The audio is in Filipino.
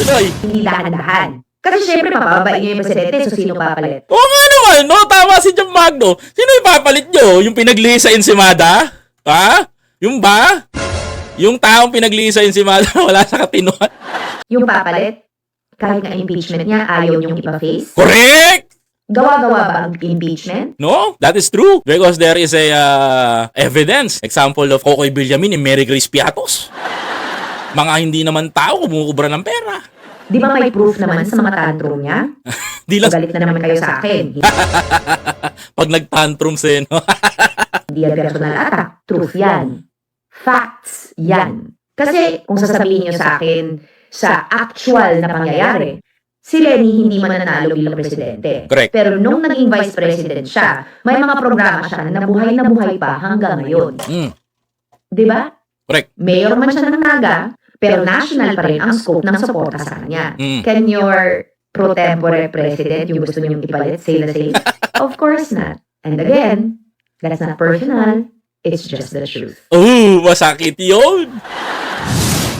Tuloy. Hindi dahan-dahan. Kasi syempre, mapababain niyo yung presidente, so sino papalit? Oo nga naman, no? Tama si John Magno. Sino yung papalit nyo? Yung pinaglihi sa Ensimada? Ha? Yung ba? Yung taong pinaglihi sa Ensimada wala sa katinuan? Yung papalit, kahit nga impeachment niya, ayaw niyong ipa-face. Correct! Gawa-gawa ba ang impeachment? No, that is true. Because there is a uh, evidence. Example of Kokoy Villamin and Mary Grace Piatos. Mga hindi naman tao kumukubra ng pera. Di ba may proof naman sa mga tantrum niya? Di lang Galit na naman kayo sa akin. pag nag-tantrums eh, no? Hindi yan personal attack. Truth yan. Facts yan. Kasi kung sasabihin niyo sa akin sa actual na pangyayari, si Lenny hindi mananalo bilang presidente. Correct. Pero nung naging vice president siya, may mga programa siya na buhay na buhay pa hanggang ngayon. Mm, Di ba? correct. Mayor man siya ng Naga, pero national pa rin ang scope ng suporta sa kanya. Mm. Can your pro tempore president, yung gusto niyong ipalit, say the same? of course not. And again, that's not personal. It's just the truth. Oh, masakit yun.